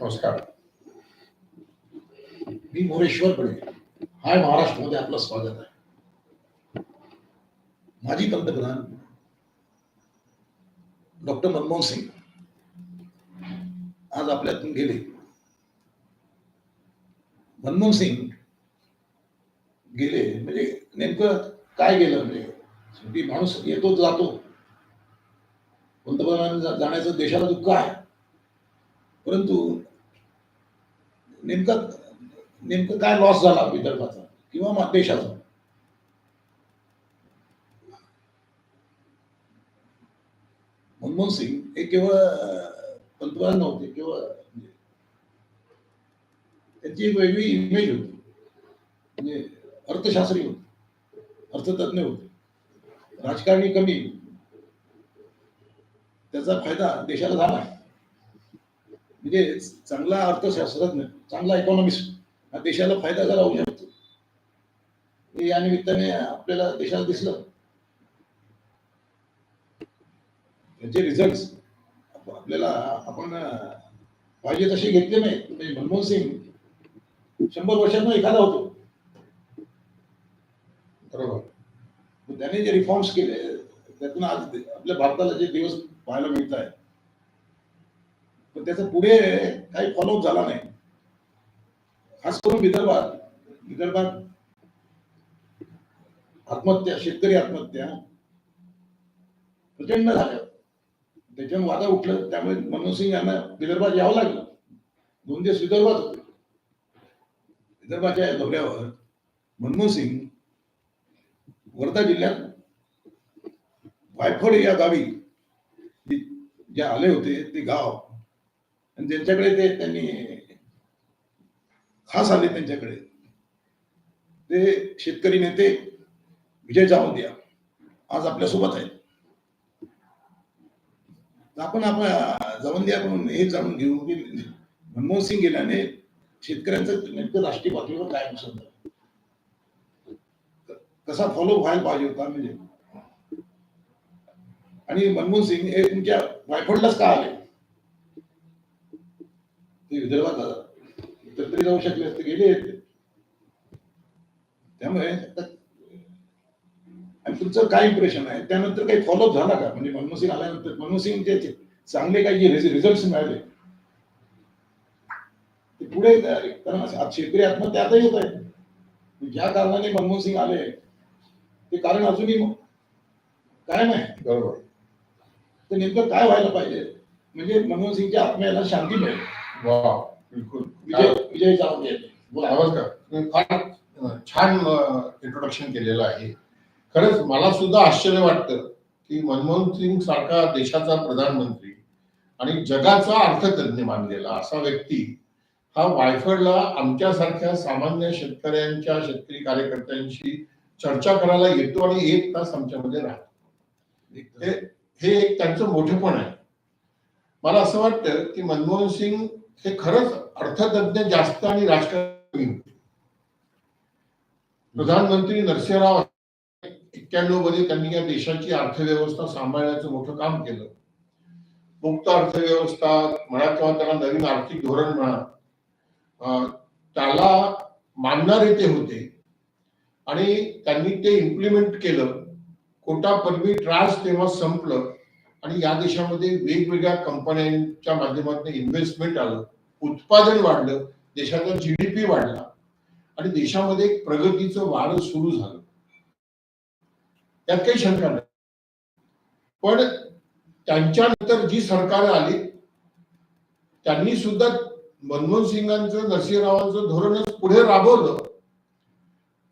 नमस्कार. मी मोरेश्वर बडे हाय महाराष्ट्रामध्ये आपलं स्वागत आहे. माजी पंतप्रधान डॉक्टर मनमोहन सिंग आज आपल्यातून गेले. मनमोहन सिंग गेले म्हणजे नेमकं काय गेलं? म्हणजे शेवटी माणूस येतो जातो. पंतप्रधान जाण्याचं देशाला दुःख आहे. परंतु नेमका नेमकं काय लॉस झाला विदर्भाचा किंवा देशाचा? मनमोहन सिंग हे केवळ पंतप्रधान नव्हते केवळ त्याची एक वेगळी इमेज होती. म्हणजे अर्थशास्त्री होते अर्थतज्ञ होते. राजकारणी कमी. त्याचा फायदा देशाला झाला. म्हणजे चांगला अर्थशास्त्रज्ञ चांगला इकॉनॉमिस्ट हा देशाला फायदा झाला होऊ शकतो. हे या निमित्ताने आपल्याला देशाला दिसलं. त्याचे रिझल्ट आपल्याला आपण पाहिजे तसे घेतले नाही. म्हणजे मनमोहन सिंग शंभर वर्षातून एखादा होतो. बरोबर. पण त्याने जे रिफॉर्म्स केले त्यातून आज आपल्या भारताला जे दिवस पाहायला मिळत आहे पण त्याचा पुढे काही फॉलोअप झाला नाही. खास करून विदर्भात. विदर्भात आत्महत्या शेतकरी आत्महत्या प्रचंड झाल्या. त्याच्यानं वादा उठलं. त्यामुळे मनमोहन सिंग यांना विदर्भात यावं लागलं. दोन दिवस विदर्भात होते. विदर्भाच्या दौऱ्यावर मनमोहन सिंग वर्धा जिल्ह्यात वायफळ या गावी जे आले होते ते गाव आणि त्यांच्याकडे ते त्यांनी खास आले त्यांच्याकडे. ते शेतकरी नेते विजय जावदिया आज आपल्यासोबत आहेत. तर आपण आपण जावंदियाकडून हे जाणून घेऊ की मनमोहन सिंग गेल्याने शेतकऱ्यांचं नेमकं राष्ट्रीय पातळीवर काय नुकसान झालं? कसा फॉलो व्हायला पाहिजे होता म्हणजे? आणि मनमोहन सिंग हे तुमच्या वायफोडलाच का आले? ते विदर्भात. इतर तरी जाऊ शकले असते गेले. त्यामुळे आणि तुमचं काय इम्प्रेशन आहे? त्यानंतर काही फॉलोअप झाला का? म्हणजे मनमोहन सिंग आल्यानंतर मनमोहन सिंगचे जे चांगले काही जे रिझल्ट मिळाले ते पुढे काय- कारण आज शेतकरी आत्महत्या आता येत आहे ज्या कारणाने मनमोहन सिंग आले ते कारण अजूनही कायम आहे. बरोबर. तर नेमकं काय व्हायला पाहिजे? म्हणजे मनमोहन सिंगच्या आत्म्याला शांती मिळेल. वा. बिलकुल. विजय बोला. नमस्कार. छान इंट्रोडक्शन केलेलं आहे. खरंच मला सुद्धा आश्चर्य वाटतं की मनमोहन सिंग सारखा देशाचा प्रधानमंत्री आणि जगाचा अर्थतज्ञ मानलेला असा व्यक्ती हा वायफळला आमच्यासारख्या सामान्य शेतकऱ्यांच्या शेतकरी कार्यकर्त्यांशी चर्चा करायला येतो आणि एक तास आमच्यामध्ये राहतो. हे हे एक त्यांचं मोठेपण आहे. मला असं वाटतं की मनमोहन सिंग हे खरंच अर्थतज्ञ जास्त आणि राजकारणी होते. प्रधानमंत्री नरसिंहराव एक्क्याण्णवमध्ये त्यांनी या देशाची अर्थव्यवस्था सांभाळण्याचं मोठं काम केलं. मुक्त अर्थव्यवस्था म्हणा किंवा त्याला नवीन आर्थिक धोरण म्हणा त्याला मानणारे ते होते. आणि त्यांनी ते इम्प्लिमेंट केलं. कोटा परवी ट्रान्स तेव्हा संपलं. आणि या देशामध्ये वेगवेगळ्या कंपन्यांच्या माध्यमातून इन्व्हेस्टमेंट आलं उत्पादन वाढलं देशाचा जीडीपी वाढला आणि देशामध्ये एक प्रगतीचं वाढ सुरू झालं. त्यात काही शंका नाही. पण त्यांच्यानंतर जी सरकार आली त्यांनी सुद्धा मनमोहन सिंगांचं नरसिंहरावांचं धोरणच पुढे राबवलं.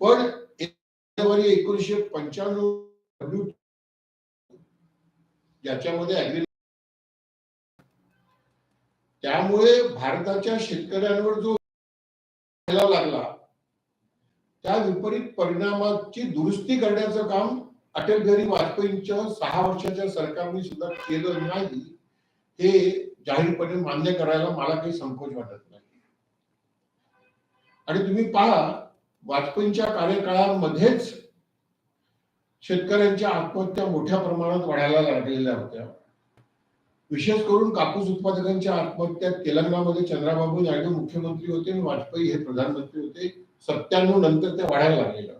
पण जानेवारी एकोणीसशे पंच्याण्णव याच्यामध्ये अग्री त्यामुळे भारताच्या शेतकऱ्यांवर जो व्हायला लागला त्या विपरीत परिणामाची दुरुस्ती करण्याचं काम अटल बिहारी वाजपेयींच्या सहा वर्षाच्या सरकारने सुद्धा केलं नाही हे जाहीरपणे मान्य करायला मला काही संकोच वाटत नाही. आणि तुम्ही पहा वाजपेयींच्या कार्यकाळामध्येच शेतकऱ्यांच्या आत्महत्या मोठ्या प्रमाणात वाढायला लागलेल्या होत्या. विशेष करून कापूस उत्पादकांच्या आत्महत्या तेलंगणामध्ये चंद्राबाबू नायडू मुख्यमंत्री होते आणि वाजपेयी हे प्रधानमंत्री होते. सत्त्याण्णव नंतर त्या वाढायला लागलेल्या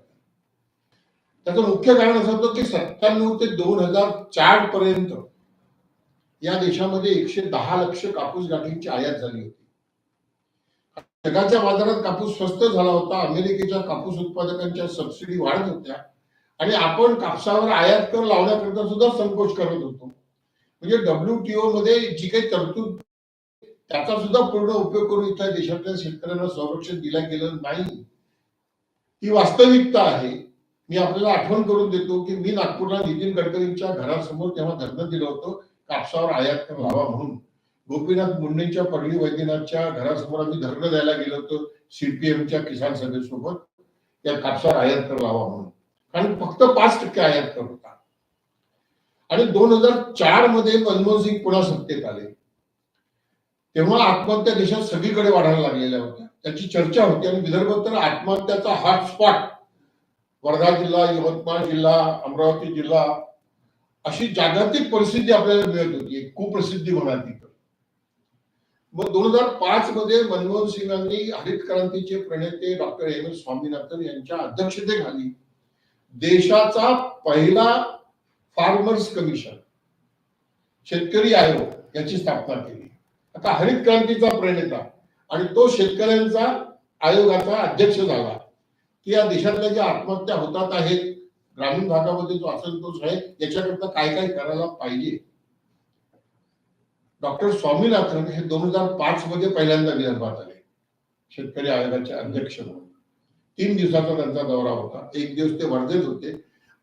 त्याचं मुख्य कारण असं होतं की सत्त्याण्णव ते दोन हजार चार पर्यंत या देशामध्ये एकशे दहा लक्ष कापूस गाठींची आयात झाली होती. जगाच्या बाजारात कापूस स्वस्त झाला होता. अमेरिकेच्या कापूस उत्पादकांच्या सबसिडी वाढत होत्या. आणि आपण कापसावर आयात कर लावण्याकरता सुद्धा संकोच करत होतो. म्हणजे डब्ल्यूटीओ मध्ये जी काही तरतूद त्याचा सुद्धा पूर्ण उपयोग करून इथल्या देशातल्या शेतकऱ्यांना संरक्षण दिलं गेलं नाही. ही वास्तविकता आहे. मी आपल्याला आठवण करून देतो की मी नागपूरला नितीन गडकरींच्या घरासमोर तेव्हा धरणं दिलं होतं कापसावर आयात कर लावा म्हणून. गोपीनाथ मुंडेंच्या परळी वैद्यनाथच्या घरासमोर आम्ही धरणं द्यायला गेलो होतो सीपीएमच्या किसान सभेसोबत. त्या कापसावर आयात कर लावा म्हणून. कारण फक्त पाच टक्के आयात कर होता आणि दोन हजार चारमध्ये मनमोहन सिंग पुन्हा सत्तेत आले. तेव्हा आत्महत्या देशात सगळीकडे वाढायला लागलेल्या होत्या. त्याची चर्चा होती आणि विदर्भात तर आत्महत्याचा हॉटस्पॉट वर्धा जिल्हा यवतमाळ जिल्हा अमरावती जिल्हा अशी जागतिक परिस्थिती आपल्याला मिळत होती. कुप्रसिद्धी म्हणा तिकडे. मग दोन हजार पाच मध्ये मनमोहन सिंगांनी हरित क्रांतीचे प्रणेते डॉक्टर एम एस स्वामीनाथन यांच्या अध्यक्षतेखाली देशाचा पहिला फार्मर्स कमिशन शेतकरी आयोग याची स्थापना केली. आता हरित क्रांतीचा प्रणेता आणि तो शेतकऱ्यांचा आयोगाचा अध्यक्ष झाला. की या देशातल्या ज्या आत्महत्या होतात आहेत ग्रामीण भागामध्ये जो असंतोष आहे याच्याकरता काय काय करायला पाहिजे? डॉक्टर स्वामीनाथन हे दोन हजार पाच मध्ये पहिल्यांदा विदर्भात आले. शेतकरी आयोगाचे अध्यक्ष म्हणून. तीन दिवसाचा त्यांचा दौरा होता. एक दिवस ते वर्धेत होते.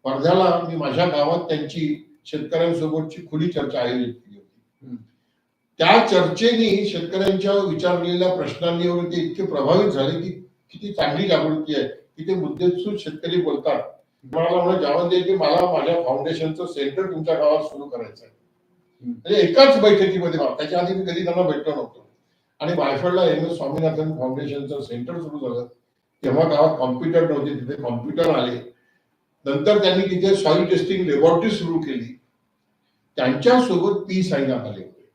वर्ध्याला मी माझ्या गावात त्यांची शेतकऱ्यांसोबतची खुली चर्चा आयोजित केली होती. त्या चर्चेनी शेतकऱ्यांच्या विचारलेल्या प्रश्नांवर ते इतके प्रभावित झाले की किती चांगली जागृती आहे. की ते मुद्देसूद शेतकरी बोलतात. मला म्हणा जावं की मला माझ्या फाउंडेशनचं सेंटर तुमच्या गावात सुरू करायचं आहे म्हणजे एकाच बैठकीमध्ये त्याच्या आधी मी कधी त्यांना भेटलो नव्हतो. आणि वायफळला एम एस स्वामीनाथन फाउंडेशनचं सेंटर सुरू झालं. तेव्हा गावात कॉम्प्युटर नव्हते तिथे कॉम्प्युटर आले. नंतर त्यांनी तिथे सॉइल टेस्टिंग लॅबॉरेटरी सुरू केली. त्यांच्यासोबत पी साईनाथ आले. होते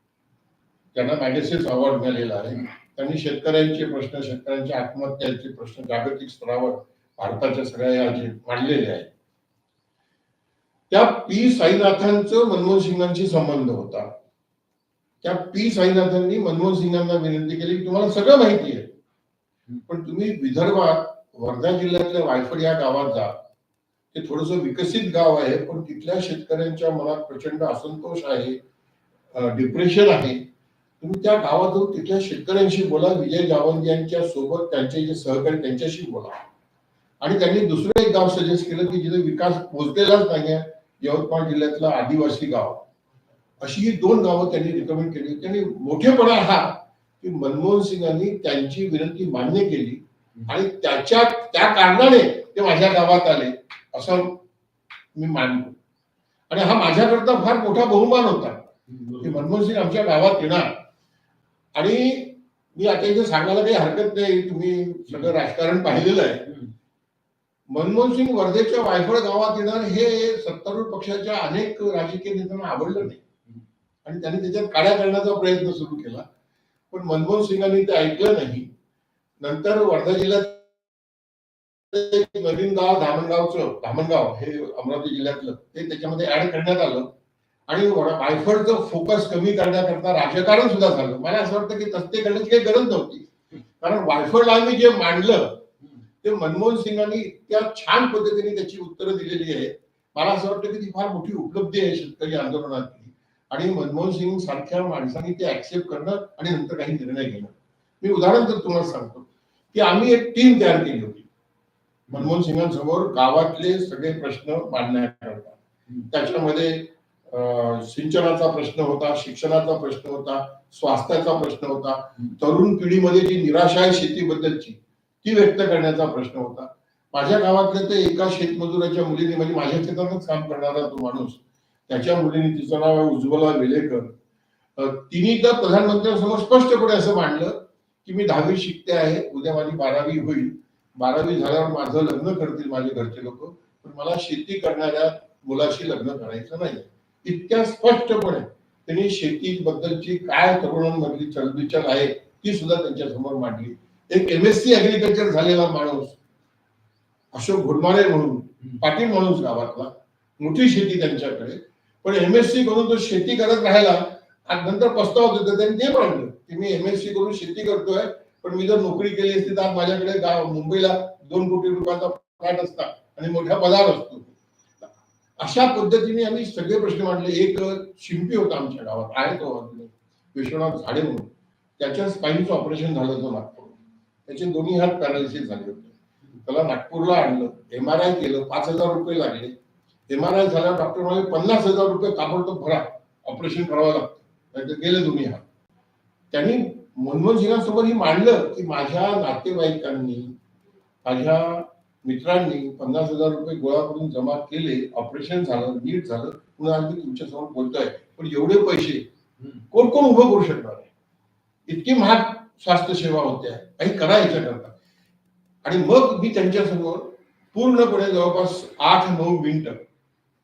त्यांना मॅगसेस अवॉर्ड मिळालेला आहे. त्यांनी शेतकऱ्यांचे प्रश्न शेतकऱ्यांच्या आत्महत्यांचे प्रश्न जागतिक स्तरावर भारताच्या सगळ्या या जे मांडलेले आहेत. त्या पी साईनाथांचं मनमोहन सिंगांशी संबंध होता. त्या पी साईनाथांनी मनमोहन सिंगांना विनंती केली की तुम्हाला सगळं माहिती आहे. पण तुम्ही विदर्भात वर्धा जिल्ह्यातल्या वायफड या गावात जा. ते थोडस विकसित गाव आहे पण तिथल्या शेतकऱ्यांच्या मनात प्रचंड असंतोष आहे डिप्रेशन आहे. तुम्ही त्या गावात जाऊन तिथल्या शेतकऱ्यांशी बोला विजय जावंत यांच्या सोबत त्यांचे जे सहकारी त्यांच्याशी बोला. आणि त्यांनी दुसरं एक गाव सजेस्ट केलं की जिथे विकास पोहोचलेलाच नाही आहे यवतमाळ जिल्ह्यातलं आदिवासी गाव. अशी ही दोन गावं त्यांनी रिकमेंड केली. त्यांनी मोठेपणा हा की मनमोहन सिंगांनी त्यांची विनंती मान्य केली आणि त्याच्या त्या कारणाने ते माझ्या गावात आले असं मी मानतो. आणि हा माझ्याकरता फार मोठा बहुमान होता की मनमोहन सिंग आमच्या गावात येणार. आणि मी आता इथे सांगायला काही हरकत नाही तुम्ही सगळं राजकारण पाहिलेलं आहे. मनमोहन सिंग वर्धेच्या वायफळ गावात येणार हे सत्तारूढ पक्षाच्या अनेक राजकीय नेत्यांना आवडलं नाही. आणि त्यांनी त्याच्यात काड्या करण्याचा प्रयत्न सुरू केला. पण मनमोहन सिंगांनी ते ऐकलं नाही. नंतर वर्धा जिल्ह्यात नवीन गाव धामणगावचं धामणगाव हे अमरावती जिल्ह्यातलं ते त्याच्यामध्ये ऍड करण्यात आलं. आणि वायफळचं फोकस कमी करण्याकरता राजकारण सुद्धा झालं. मला असं वाटतं की तस्ते करण्याची काही गरज नव्हती. कारण वायफळला आम्ही जे मांडलं ते मनमोहन सिंगांनी इतक्या छान पद्धतीने त्याची उत्तरं दिलेली आहेत. मला असं वाटतं की ती फार मोठी उपलब्धी आहे शेतकरी आंदोलनातली आणि मनमोहन सिंग सारख्या माणसांनी ते ऍक्सेप्ट करणं आणि नंतर काही निर्णय घेणं. मी उदाहरण तर तुम्हाला सांगतो की आम्ही एक टीम तयार केली होती. मनमोहन सिंगांसमोर गावातले सगळे प्रश्न मांडण्याकरता त्याच्यामध्ये सिंचनाचा प्रश्न होता शिक्षणाचा प्रश्न होता स्वास्थ्याचा प्रश्न होता तरुण पिढीमध्ये जी निराशा आहे शेतीबद्दलची ती व्यक्त करण्याचा प्रश्न होता. माझ्या गावातल्या ते एका शेतमजुराच्या मुलीने म्हणजे माझ्या शेतातच काम करणारा तो माणूस त्याच्या मुलीने तिचं नाव आहे उज्ज्वला वेलेकर. तिने तर प्रधानमंत्र्यांसमोर स्पष्टपणे असं मांडलं की मी दहावी शिकते आहे उद्या माझी बारावी होईल. बारावी झाल्यावर माझं लग्न करतील माझे घरचे लोक पण मला शेती करणाऱ्या मुलाशी लग्न करायचं नाही. इतक्या स्पष्टपणे त्यांनी शेतीबद्दलची काय तरुणांमधली चलबिचल आहे ती सुद्धा त्यांच्यासमोर मांडली. एक एम एस सी अग्रिकल्चर झालेला माणूस अशोक घोडमारे म्हणून पाटील माणूस गावातला मोठी शेती त्यांच्याकडे. पण एम एस सी करून तो शेती करत राहिला आणि नंतर पस्तावत होता त्यांनी ते म्हणलं की मी एम एस सी करून शेती करतोय पण मी जर नोकरी केली असती तर आज माझ्याकडे गाव मुंबईला दोन कोटी रुपयाचा फ्लॅट असता आणि मोठ्या पदावर असतो. अशा पद्धतीने आम्ही सगळे प्रश्न मांडले. एक शिंपी होता आमच्या गावात आहे तो विश्वनाथ झाडे म्हणून. त्याच्या स्पाईनचं ऑपरेशन झालं होतं नागपूर. त्याचे दोन्ही हात पॅरालिसिस झाले होते. त्याला नागपूरला आणलं एम आर आय केलं पाच हजार रुपये लागले. एम आर आय झाल्यावर डॉक्टर म्हणाले पन्नास हजार रुपये ताबडतोब भरा. ऑपरेशन करावं लागतं. नाहीतर गेले दोन्ही हात त्यांनी मनमोहन ही मांडलं की माझ्या नातेवाईकांनी माझ्या मित्रांनी पन्नास हजार रुपये गोळा करून जमा केले ऑपरेशन झालं नीट झालं पुन्हा आम्ही तुमच्यासमोर बोलतोय. पण एवढे पैसे कोण कोण उभं करू शकणार आहे? इतकी महाग स्वास्थ्य सेवा होत्या. काही करा याच्याकरता. आणि मग मी त्यांच्यासमोर पूर्णपणे जवळपास आठ नऊ मिनिटं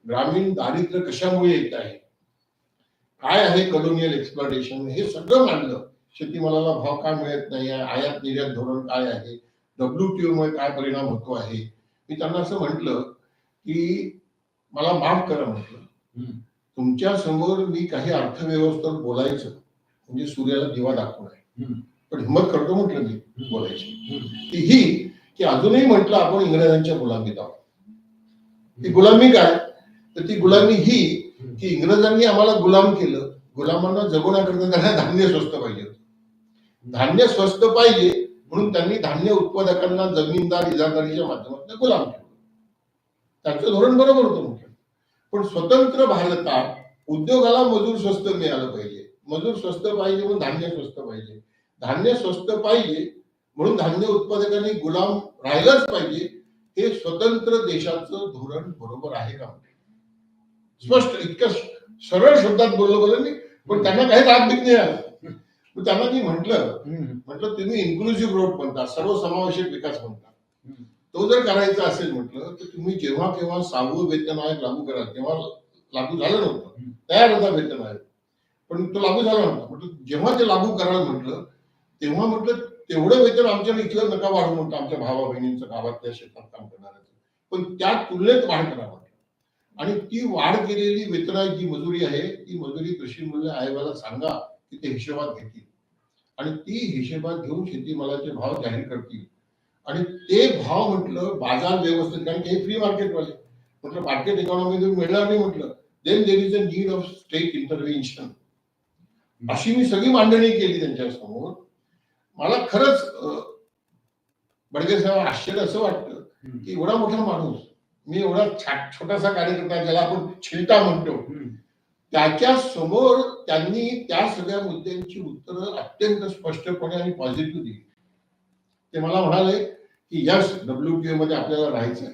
ग्रामीण दारिद्र्य कशामुळे येत आहे? काय आहे कलोनियल एक्सप्लॉटेशन हे सगळं मांडलं. शेतीमालाला भाव का मिळत नाही? आयात निर्यात धोरण काय आहे? डब्ल्यू मुळे काय परिणाम होतो आहे? मी त्यांना असं म्हटलं की मला माफ करा म्हटलं. तुमच्यासमोर मी काही अर्थव्यवस्थेवर बोलायचं म्हणजे सूर्याला दिवा दाखवून आहे. पण हिंमत करतो म्हटलं मी बोलायची. ती ही की अजूनही म्हटलं आपण इंग्रजांच्या गुलामीत आहोत. ती गुलामी काय? तर ती गुलामी ही की इंग्रजांनी आम्हाला गुलाम केलं. गुलामांना जगवण्याकरता त्यांना धान्य स्वस्त पाहिजे. धान्य स्वस्त पाहिजे म्हणून त्यांनी धान्य उत्पादकांना जमीनदार इजादारीच्या माध्यमातून गुलाम केलं. त्यांचं धोरण बरोबर होतं मुख्य. पण स्वतंत्र भारतात उद्योगाला मजूर स्वस्त मिळालं पाहिजे. मजूर स्वस्त पाहिजे म्हणून धान्य स्वस्त पाहिजे. धान्य स्वस्त पाहिजे म्हणून धान्य उत्पादकांनी गुलाम राहिलंच पाहिजे. हे स्वतंत्र देशाचं धोरण बरोबर आहे का? स्पष्ट इतकं सरळ शब्दात बोललो बोललो मी पण त्यांना काही राग बीत नाही आला. त्यांना मी म्हटलं म्हटलं तुम्ही इन्क्लुझिव्ह ग्रोथ म्हणता सर्वसमावेशक विकास म्हणता. तो जर करायचा असेल म्हटलं तर तुम्ही जेव्हा केव्हा सहावं वेतन आयोग लागू करा तेव्हा लागू झालं नव्हतं. तयार होता वेतन आयोग. पण तो लागू झाला नव्हता. म्हटलं जेव्हा ते लागू करायला म्हटलं तेव्हा म्हटलं तेवढं वेतन आमच्या इथलं नका वाढू म्हटलं आमच्या भावा बहिणींचं गावातल्या शेतात काम करणाऱ्याचं. पण त्या तुलनेत वाढ करा म्हटलं आणि ती वाढ केलेली वेतनाची जी मजुरी आहे ती मजुरी कृषी मूल्य आयोगाला सांगा की ते हिशोबात घेतील. आणि ती हिशोबात घेऊन शेतीमालाचे भाव जाहीर करतील. आणि ते भाव म्हटलं बाजार व्यवस्थित कारण ते फ्री मार्केटवाले म्हटलं मार्केट इकॉनॉमी मिळणार नाही म्हटलं then there is a need of state intervention अशी मी सगळी मांडणी केली त्यांच्यासमोर. मला खरंच बडगे साहेब आश्चर्य असं वाटतं की एवढा मोठा माणूस मी एवढा छोटासा कार्यकर्ता ज्याला आपण छिलटा म्हणतो. त्याच्यासमोर त्यांनी त्या सगळ्या मुद्द्यांची उत्तरं अत्यंत स्पष्टपणे आणि पॉझिटिव्ह दिली. ते मला म्हणाले की यस डब्ल्यू मध्ये आपल्याला राहायचं आहे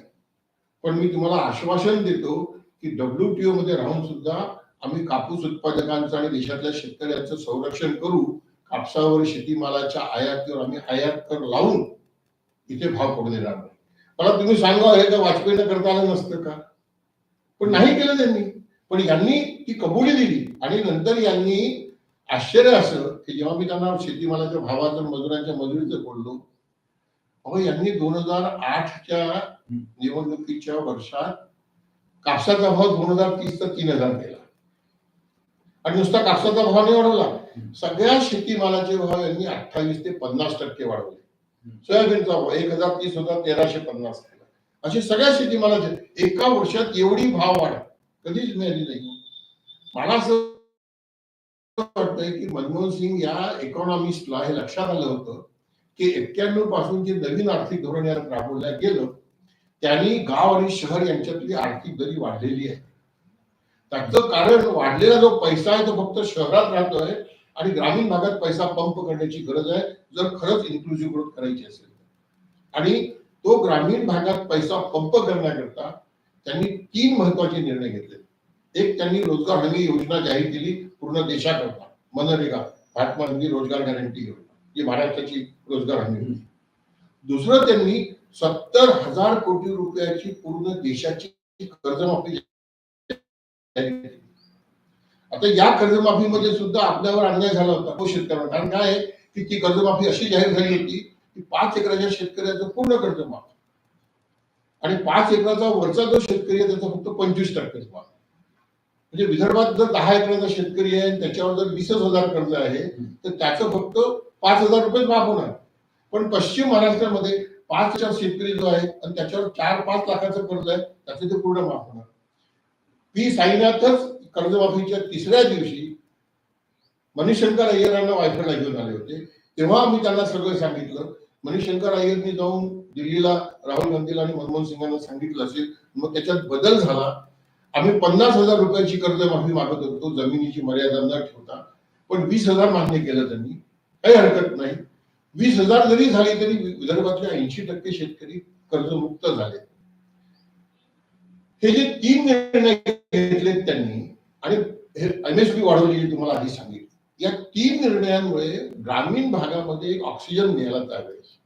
पण मी तुम्हाला आश्वासन देतो की डब्ल्यू मध्ये राहून सुद्धा आम्ही कापूस उत्पादकांचं आणि देशातल्या शेतकऱ्यांचं संरक्षण करू कापसावर शेतीमालाच्या आयातीवर आम्ही आयात कर लावून इथे भाव पडू देणार नाही. मला तुम्ही सांगा हे तर वाजपेयीनं करता आलं नसतं का? पण नाही केलं त्यांनी. पण यांनी ती कबुली दिली. आणि नंतर यांनी आश्चर्य असं की जेव्हा मी त्यांना शेतीमालाच्या भावाचं मजुरांच्या मजुरीचं बोललो अहो यांनी दोन हजार आठच्या निवडणुकीच्या वर्षात कापसाचा भाव दोन हजार तीस तर तीन हजार केला. आणि नुसता कापसाचा भाव नाही वाढवला. सगळ्या शेतीमालाचे भाव यांनी अठ्ठावीस ते पन्नास टक्के वाढवले. सोयाबीनचा भाव एक हजार तीस होता तेराशे पन्नास केला. असे सगळ्या शेतीमालाचे एका वर्षात एवढी भाव वाढ. कधीच मिळाली नाही. मला असं वाटतंय की मनमोहन सिंग या इकॉनॉमिस्टला हे लक्षात आलं होतं की एक्क्याण्णवपासून जे नवीन आर्थिक धोरण यात राबवलं गेलं त्यांनी गाव आणि शहर यांच्यातली आर्थिक दरी वाढलेली आहे. त्याचं कारण वाढलेला जो पैसा आहे तो फक्त शहरात राहतोय आणि ग्रामीण भागात पैसा पंप करण्याची गरज आहे. जर खरंच इन्क्लुझिव्ह ग्रोथ करायची असेल तर. आणि तो ग्रामीण भागात पैसा पंप करण्याकरता त्यांनी तीन महत्त्वाचे निर्णय घेतले. एक त्यांनी रोजगार हमी योजना जाहीर केली पूर्ण देशाकरता. मनरेगा महात्मा गांधी रोजगार गॅरंटी योजना जी महाराष्ट्राची रोजगार हमी होती. दुसरं त्यांनी सत्तर हजार कोटी रुपयाची पूर्ण देशाची कर्जमाफी आता या कर्जमाफीमध्ये सुद्धा आपल्यावर अन्याय झाला होता. हो, तो शेतकऱ्यांना कारण काय आहे? की ती कर्जमाफी अशी जाहीर झाली होती की पाच एकराच्या शेतकऱ्याचं पूर्ण कर्ज माफ आणि पाच एकराचा वरचा जो शेतकरी आहे त्याचा फक्त पंचवीस टक्केच माफ म्हणजे विदर्भात जर दहा एकराचा शेतकरी आहे त्याच्यावर जर वीसच हजार कर्ज आहे तर त्याचं फक्त पाच हजार रुपये माफ होणार. पण पश्चिम महाराष्ट्रामध्ये पाच हजार शेतकरी जो आहे आणि त्याच्यावर चार पाच लाखाचं कर्ज आहे त्याचं ते पूर्ण माफ होणार. पी साईनाथच कर्जमाफीच्या तिसऱ्या दिवशी मणिशंकर अय्यरांना वायफळला घेऊन आले होते. तेव्हा आम्ही त्यांना सगळं सांगितलं. मणिशंकर अय्यरनी जाऊन दिल्लीला राहुल गांधीला आणि मनमोहन सिंगांना सांगितलं असेल. मग त्याच्यात बदल झाला. आम्ही पन्नास हजार रुपयाची कर्ज माफी मागत होतो. जमिनीची मर्यादा न ठेवता. पण वीस हजार मान्य केलं त्यांनी. काही हरकत नाही. वीस हजार जरी झाली तरी विदर्भातले ऐंशी टक्के शेतकरी कर्जमुक्त झाले. हे जे तीन निर्णय घेतलेत त्यांनी आणि हे एमएसपी वाढवली तुम्हाला आधी सांगितलं. या तीन निर्णयांमुळे ग्रामीण भागामध्ये एक ऑक्सिजन मिळाला त्यावेळेस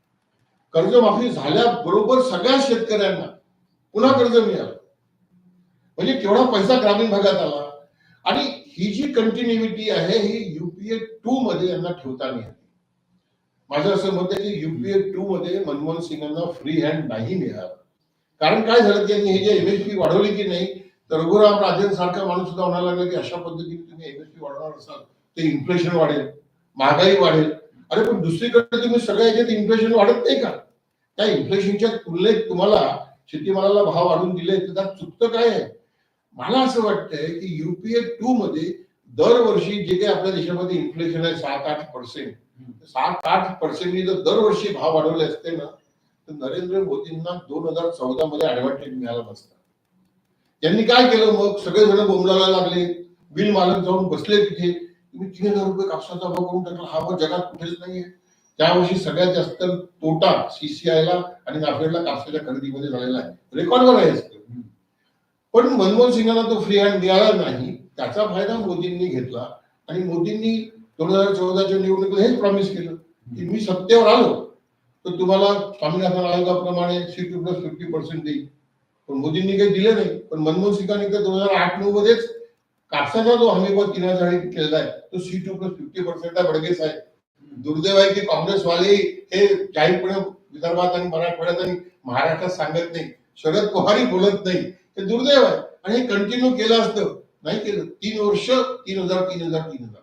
कर्जमाफी झाल्याबरोबर सगळ्या शेतकऱ्यांना पुन्हा कर्ज मिळालं. म्हणजे केवढा पैसा ग्रामीण भागात आला. आणि ही जी कंटिन्युटी आहे ही युपीए टू मध्ये यांना ठेवता नाही माझं असं मत आहे की युपीए टू मध्ये मनमोहन सिंगांना फ्री हँड नाही मिळालं. कारण काय झालं त्यांनी हे जे एमएसपी वाढवली की नाही तर रघुराम राजन सारखा माणूस सुद्धा म्हणायला लागला की अशा पद्धतीने तुम्ही एमएसपी वाढवणार असाल. ते इन्फ्लेशन वाढेल महागाई वाढेल. अरे पण दुसरीकडे तुम्ही सगळ्या याच्यात इन्फ्लेशन वाढत नाही का? त्या इन्फ्लेशनच्या तुलनेत तुम्हाला शेतीमालाला भाव वाढून दिले तर त्यात चुकतं काय आहे? मला असं वाटतंय की युपीए टू मध्ये दरवर्षी जे काही आपल्या देशामध्ये इन्फ्लेशन आहे सात आठ पर्सेंट सात आठ पर्सेंटनी जर दरवर्षी भाव वाढवले असते ना तर नरेंद्र मोदींना दोन हजार चौदा मध्ये ऍडव्हान्टेज मिळाला नसता. त्यांनी काय केलं मग? सगळेजण बोंबलायला लागले. बिल मालक जाऊन बसले तिथे. तुम्ही तीन हजार रुपये कापसाचा भाव करून टाकला हा भाव जगात कुठेच नाहीये. त्यावर्षी सगळ्यात जास्त तोटा सीसीआयला आणि नाफेडला कापसाच्या खरेदीमध्ये झालेला आहे. रेकॉर्डवर आहे. पण मनमोहन सिंगांना तो फ्री हँड मिळाला नाही त्याचा फायदा मोदींनी घेतला आणि मोदींनी दोन हजार चौदाच्या निवडणुकीत हेच प्रॉमिस केलं की मी सत्तेवर आलो तर तुम्हाला स्वामीनाथन आयोगाप्रमाणे सिक्स्टी प्लस फिफ्टी पर्सेंट देईल पण मोदींनी काही दिलं नाही. पण मनमोहन सिंगांनी तर दोन हजार आठ नऊ मध्येच कापसाचा जो हमीभाव तीन हजार केलेला आहे तो C two plus fifty percent बडगेस आहे. दुर्दैव आहे की काँग्रेसवाले हे जाहीरपणे विदर्भात आणि मराठवाड्यात आणि महाराष्ट्रात सांगत नाही शरद पवारही बोलत नाही. हे दुर्दैव आहे. आणि हे कंटिन्यू केलं असतं. नाही केलं. तीन वर्ष तीन हजार तीन हजार तीन हजार.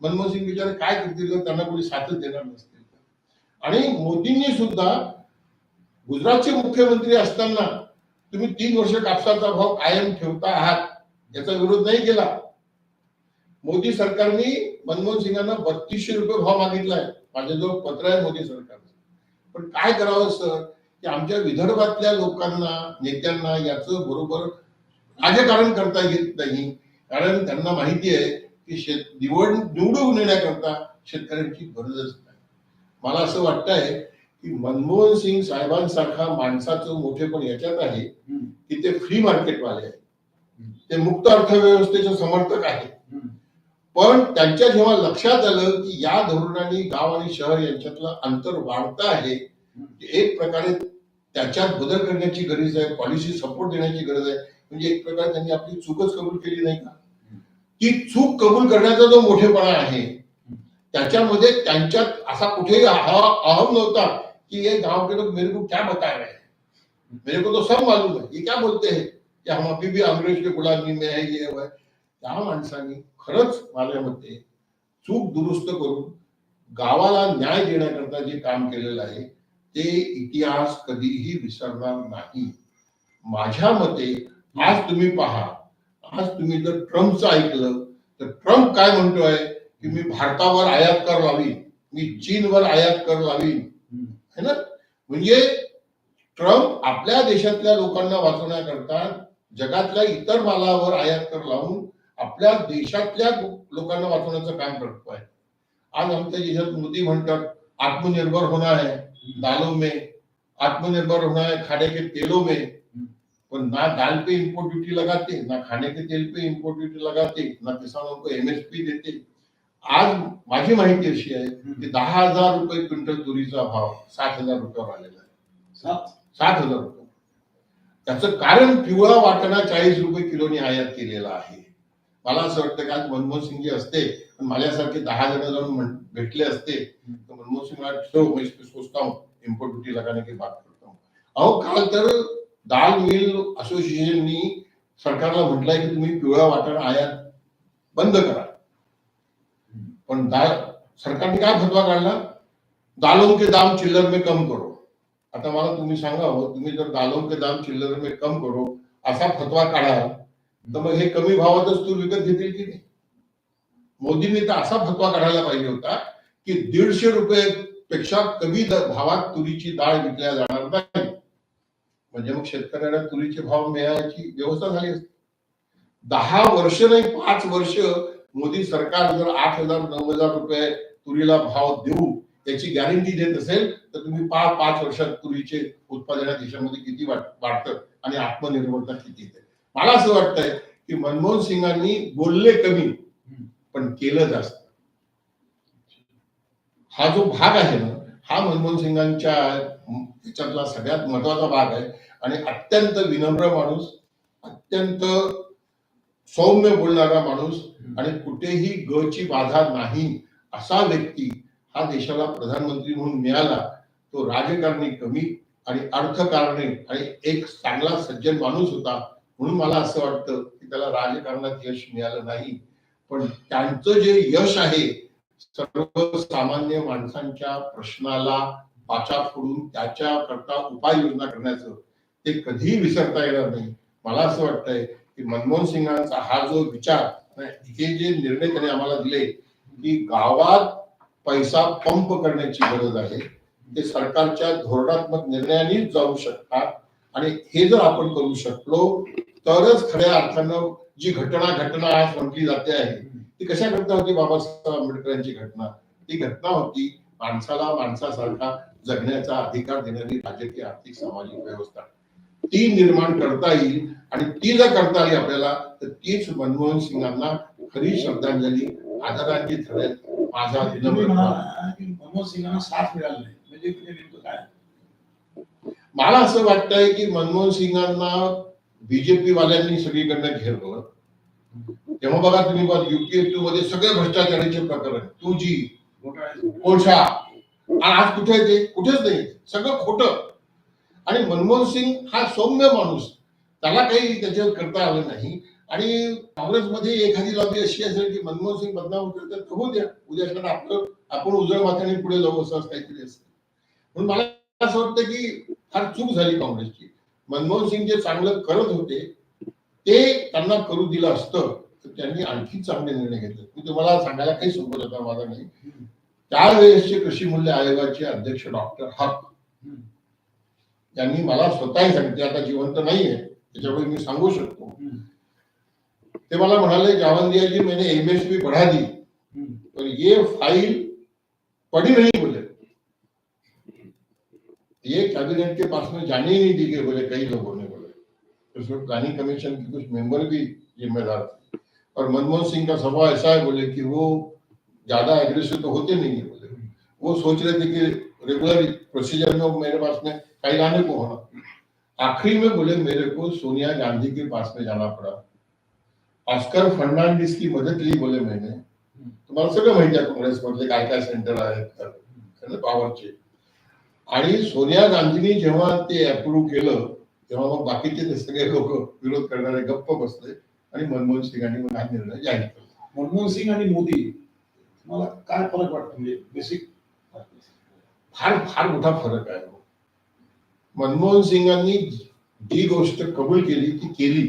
मनमोहन सिंग विचार काय करतील? त्यांना कोणी साथ देणार नसतील. आणि मोदींनी सुद्धा गुजरातचे मुख्यमंत्री असताना तुम्ही तीन वर्ष कापसाचा भाव कायम ठेवता आहात. याचा विरोध नाही केला. मोदी सरकारने मनमोहन सिंगांना बत्तीसशे रुपये भाव मागितलाय. माझ्याजवळ पत्र आहे मोदी सरकारचं. पण काय करावं सर? की आमच्या विदर्भातल्या लोकांना नेत्यांना याचं बरोबर राजकारण करता येत नाही. कारण त्यांना माहिती आहे की शेत निवड निवडून येण्याकरता शेतकऱ्यांची गरजच नाही. मला असं वाटतंय की मनमोहन सिंग साहेबांसारखा माणसाचं मोठेपण याच्यात आहे की ते फ्री मार्केटवाले आहेत. ते मुक्त अर्थव्यवस्थेचे समर्थक आहेत. पण त्यांच्या जेव्हा लक्षात आलं की या धोरणाने गाव आणि शहर यांच्यातलं अंतर वाढत आहे एक प्रकारे त्याच्यात बदल करण्याची गरज आहे पॉलिसी सपोर्ट देण्याची गरज आहे. म्हणजे एक प्रकारे त्यांनी आपली चूकच कबूल केली नाही का? ती चूक कबूल करण्याचा जो मोठेपणा आहे त्याच्यामध्ये त्यांच्यात असा कुठेही अह- अहम नव्हता कि ये गांव के लोग मेरे को क्या बता रहे हैं? मेरे को तो सब मालूम है ये क्या बोलते हैं? कि हम अभी भी अंग्रेज के गुलामी में है ये है. त्या माणसाने खरंच माझ्या मते चूक दुरुस्त करून गावाला न्याय देण्याकरता जे काम केलेलं आहे ते इतिहास कधीही विसरणार नाही. माझ्या मते आज तुम्ही पहा आज तुम्ही जर ट्रम्पचं ऐकलं तर ट्रम्प काय म्हणतोय? की मी भारतावर आयात कर लावीन मी चीनवर आयात कर लावीन है ना? म्हणजे ट्रम्प आपल्या देशातल्या लोकांना वाचवण्याकरता जगातल्या इतर मालावर आयात कर लावून आपल्या देशातल्या लोकांना वाचवण्याचं काम करतोय आज आमच्या देशात मोदी म्हणतात आत्मनिर्भर होना है दालों में. आत्मनिर्भर होना है खाने के तेलों में. पण ना दाल पे इम्पोर्ट ड्यूटी लगाते ना खाने के तेल पे इम्पोर्ट ड्यूटी लगाते ना किसानों को एमएसपी देते. आज माझी माहिती अशी आहे की दहा हजार रुपये क्विंटल तुरीचा भाव सात हजार रुपयावर आलेला आहे. सात? सात हजार रुपये. त्याचं कारण पिवळा वाटाणा चाळीस रुपये किलोनी आयात केलेला आहे. मला असं वाटतं की आज मनमोहन सिंगजी असते पण माझ्यासारखे दहा जण जाऊन भेटले असते तर मनमोहन सिंग सोचता हूँ इम्पोर्ट ड्यूटी लगाने की बात करता. अहो काल तर दाल मिल असोसिएशननी सरकारला म्हटलंय की तुम्ही पिवळा वाटाणा आयात बंद करा. पण दाल सरकारने काय फतवा काढला? दालों के दाम चिल्लर में कम करो. आता मला तुम्ही सांगा हो तुम्ही जर दालों के दाम चिल्लर में कम करो असा फतवा काढा तर मग हे कमी भावातच तूर विकत घेतील की नाही? मोदींनी तर असा फतवा काढायला पाहिजे होता की दीडशे रुपये पेक्षा कमी भावात तुरीची डाळ विकल्या जाणार नाही. म्हणजे मग शेतकऱ्याला तुरीचे भाव मिळायची व्यवस्था झाली असती. दहा वर्ष नाही पाच वर्ष मोदी सरकार जर आठ हजार नऊ हजार रुपये तुरीला भाव देऊ याची गॅरंटी देत असेल तर तुम्ही पाच पाच वर्षात तुरीचे उत्पादन या देशामध्ये किती वाढ- वाढतं आणि आत्मनिर्भरता किती येते? मला असं वाटतंय की मनमोहन सिंगांनी बोलले कमी पण केलं जास्त. हा जो भाग आहे ना हा मनमोहन सिंगांच्या त्याच्यातला सगळ्यात महत्त्वाचा भाग आहे. आणि अत्यंत विनम्र माणूस अत्यंत सौम्य बोलणारा माणूस आणि कुठेही गची बाधा नाही असा व्यक्ती हा देशाला प्रधानमंत्री म्हणून मिळाला तो राजकारणी कमी आणि अर्थकारणी आणि एक चांगला सज्जन माणूस होता म्हणून मला असं वाटतं की त्याला राजकारणात यश मिळालं नाही. पण त्यांचं जे यश आहे सर्वसामान्य माणसांच्या प्रश्नाला पाचा फोडून त्याच्या करता उपाययोजना करण्याचं ते कधीही विसरता येणार नाही. मला असं वाटतंय की मनमोहन सिंगांचा हा जो विचार हे जे निर्णय त्याने आम्हाला दिले की गावात पैसा पंप करण्याची गरज आहे. ते सरकारच्या धोरणात्मक निर्णयानेच जाऊ शकतात. आणि हे जर आपण करू शकलो तरच खऱ्या अर्थानं जी घटना घटना आज म्हटली जाते आहे ती कशा घटना होती? बाबासाहेब आंबेडकरांची घटना. ती घटना होती माणसाला माणसासारखा जगण्याचा अधिकार देणारी राजकीय आर्थिक सामाजिक व्यवस्था. ती निर्माण करता येईल आणि ती जर करता आली आपल्याला तर तीच मनमोहन सिंगांना खरी श्रद्धांजली आदरांची ठरेल. माझा तुम्ही विनम्र म्हणाला की मनमोहन सिंगांना साथ मिळाली नाही. म्हणजे नेमकं काय? मला असं वाटतंय की मनमोहन सिंगांना बीजेपी वाल्यांनी सगळीकडनं घेरलं तेव्हा बघा तुम्ही युपीए मध्ये सगळे भ्रष्टाचाराचे प्रकरण. टू जी कोळसा आणि आज कुठे आहे ते? कुठेच नाही. सगळं खोटं. आणि मनमोहन सिंग हा सौम्य माणूस. त्याला काही त्याच्यावर करता आलं नाही. आणि काँग्रेसमध्ये एखादी लॉबी अशी असेल की मनमोहन सिंग बदनाम करतात तर होऊ द्या. उद्या कारण आपलं आपण उजळ माथ्याने पुढे जाऊ असं काहीतरी असेल. म्हणून मला असं वाटतं की फार चूक झाली काँग्रेसची. मनमोहन सिंग जे चांगलं करत होते ते त्यांना करू दिलं असतं. तर त्यांनी आणखी चांगले निर्णय घेतले. मी तुम्हाला सांगायला काही सोबत होता माझा नाही. त्यावेळेसचे कृषी मूल्य आयोगाचे अध्यक्ष डॉक्टर हक यांनी मला स्वतःही सांगते आता जिवंत नाहीये. त्याच्यामुळे मी सांगू शकतो. ते मला म्हणाले जावंदिया जी मैंने एमएसपी बढ़ा दी। पर ये फ़ाइल पड़ी नहीं बोले। ये कैबिनेट के पास में जाने ही नहीं दी गई बोले कई लोगों ने बोले। उसमें प्लानिंग कमीशन के कुछ मेंबर भी जिम्मेदार थे। और मनमोहन सिंह का स्वभाव ऐसा है बोले कि वो ज़्यादा एग्रेसिव तो होते नहीं है बोले। वो सोच रहे थे कि रेगुलर प्रोसीजर में मेरे पास में कहीं लाने को होना। आखिरी में बोले मेरे को सोनिया गांधी के पास में जाना पड़ा। ऑस्कर फर्नांडिस की मदद ली बोले मैंने. तुम्हाला सगळं माहिती आहे काँग्रेस मधले काय काय सेंटर आहेत पॉवरचे. आणि सोनिया गांधींनी जेव्हा ते अप्रूव्ह केलं तेव्हा मग बाकीचे ते सगळे लोक विरोध करणारे गप्प बसले आणि मनमोहन सिंगांनी मग हा निर्णय जाहीर केला. मनमोहन सिंग आणि मोदी मला काय फरक वाटतो? म्हणजे बेसिक फार फार मोठा फरक आहे. मनमोहन सिंगांनी जी गोष्ट कबूल केली ती केली.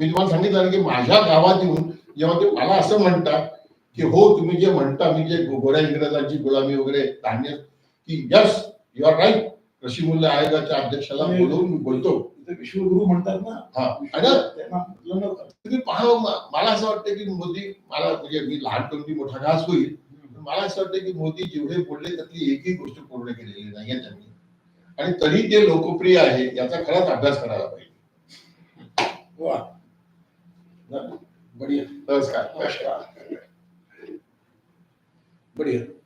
मी तुम्हाला सांगितलं की माझ्या गावात येऊन जेव्हा ते मला असं म्हणतात की हो तुम्ही जे म्हणता मी जे गोऱ्या इंग्रजांची गुलामी वगैरे धान्य की यस यू आर राईट कृषी मूल्य आयोगाच्या अध्यक्षाला बोलवून मी बोलतो विश्वगुरु म्हणतात ना हा. तुम्ही पहा मला असं वाटतं की मोदी मला म्हणजे मी लहानपणी मोठा घास होईल मला असं वाटतं की मोदी जेवढे बोलले त्यातली एकही गोष्ट पूर्ण केलेली नाहीये त्यांनी. आणि तरी ते लोकप्रिय आहे याचा खराच अभ्यास करायला पाहिजे. वा. बढिया। नमस्कार। नमस्कार। बढिया।